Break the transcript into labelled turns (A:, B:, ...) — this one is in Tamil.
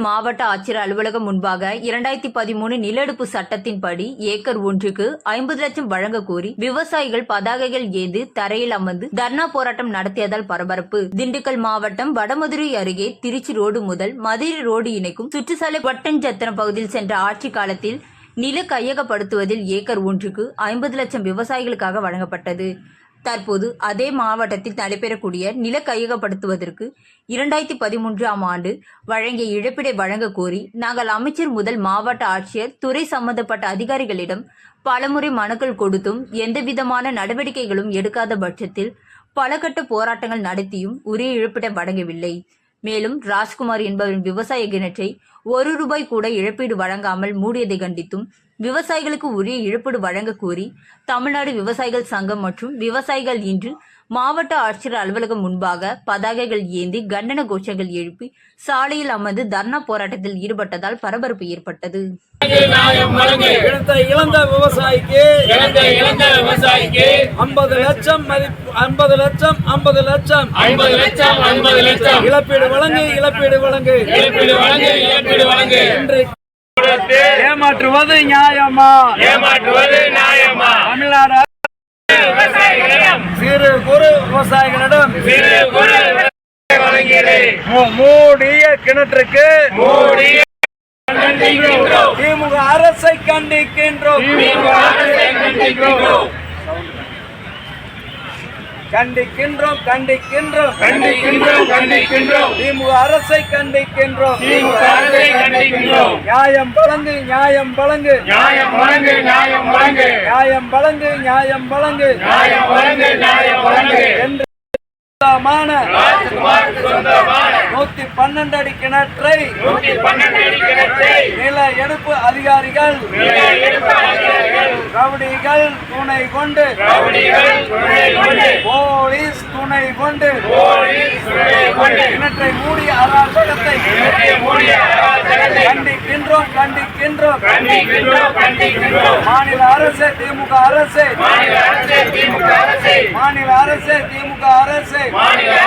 A: மாவட்ட ஆட்சியர் அலுவலகம் முன்பாக இரண்டாயிரத்தி பதிமூணு நிலெடுப்பு சட்டத்தின்படி ஏக்கர் ஒன்றுக்கு ஐம்பது லட்சம் வழங்க கோரி விவசாயிகள் பதாகைகள் ஏந்து தரையில் அமர்ந்து தர்ணா போராட்டம் நடத்தியதால் பரபரப்பு. திண்டுக்கல் மாவட்டம் வடமதுரை அருகே திருச்சி ரோடு முதல் மதுரை ரோடு இணைக்கும் சுற்றுச்சாலை வட்டஞ்சத்திரம் பகுதியில் சென்ற ஆட்சி காலத்தில் நில கையகப்படுத்துவதில் ஏக்கர் ஒன்றுக்கு ஐம்பது லட்சம் விவசாயிகளுக்காக வழங்கப்பட்டது. தற்போது அதே மாவட்டத்தில் நடைபெறக்கூடிய நில கையகப்படுத்துவதற்கு இரண்டாயிரத்தி பதிமூன்றாம் ஆண்டு வழங்கிய இழப்பீடை வழங்க கோரி நாங்கள் அமைச்சர் முதல் மாவட்ட ஆட்சியர் துறை சம்பந்தப்பட்ட அதிகாரிகளிடம் பலமுறை மனுக்கள் கொடுத்தும் எந்தவிதமான நடவடிக்கைகளும் எடுக்காத பட்சத்தில் பல கட்ட போராட்டங்கள் நடத்தியும் உரிய இழப்பீட்டை வழங்கவில்லை. மேலும் ராஜ்குமார் என்பவரின் விவசாய கிணற்றை ஒரு ரூபாய் கூட இழப்பீடு வழங்காமல் மூடியதை கண்டித்தும் விவசாயிகளுக்கு உரிய இழப்பீடு வழங்க கோரி தமிழ்நாடு விவசாயிகள் சங்கம் மற்றும் விவசாயிகள் இன்று மாவட்ட ஆட்சியர் அலுவலகம் முன்பாக பதாகைகள் ஏந்தி கண்டன கோஷங்கள் எழுப்பி சாலையில் அமர்ந்து தர்ணா போராட்டத்தில் ஈடுபட்டதால் பரபரப்பு ஏற்பட்டது.
B: இழந்த விவசாயிக்கு ஐம்பது லட்சம் மதிப்பு ஐம்பது லட்சம் ஐம்பது லட்சம்.
C: ஐம்பது லட்சம் ஐம்பது லட்சம்
B: இழப்பீடு வழங்கு இழப்பீடு வழங்கு.
C: இழப்பீடு வழங்கு இழப்பீடு வழங்கு.
B: ஏமாற்றுவது நியாயமா?
C: ஏமாற்றுவது நியாயமா?
B: தமிழ்நாடு சிறு குறு விவசாயிகளிடம்
C: சிறு குறு
B: மூடிய கிணற்றுக்கு
C: மூடிய.
B: திமுக அரசை கண்டிக்கின்றோம்.
C: கண்டிக்கின்றோம்.
B: கண்டிக்கின்றோம். கண்டிக்கின்றோம்
C: கண்டிக்கின்றோம்.
B: திமுக அரசை கண்டிக்கின்றோம்.
C: திமுக அரசை கண்டிக்கின்றோம்.
B: நியாயம் வழங்கு நியாயம் வழங்கு.
C: நியாயம் வழங்கு நியாயம் வழங்கு.
B: நியாயம் வழங்கு நியாயம் வழங்கு.
C: நியாயம் வழங்கு நியாயம் வழங்கு.
B: என்று நூத்தி பன்னெண்டு அடி கிணற்றை
C: நூத்தி பன்னெண்டு அடி கிணற்றை
B: எடுப்பு அதிகாரிகள்.
C: எடுப்பு
B: ரவுடிகள் துணை கொண்டு. போலீஸ் துணை கொண்டு. கிணற்றை மூடிய அராஜகத்தை.
C: இவற்றை மூடிய மாநில
B: அரசு திமுக
C: கண்டிக்கின்றோம் கண்டிக்கின்றோம்.
B: மாநில அரசு திமுக அரசு.
C: மாநில அரசு திமுக அரசு.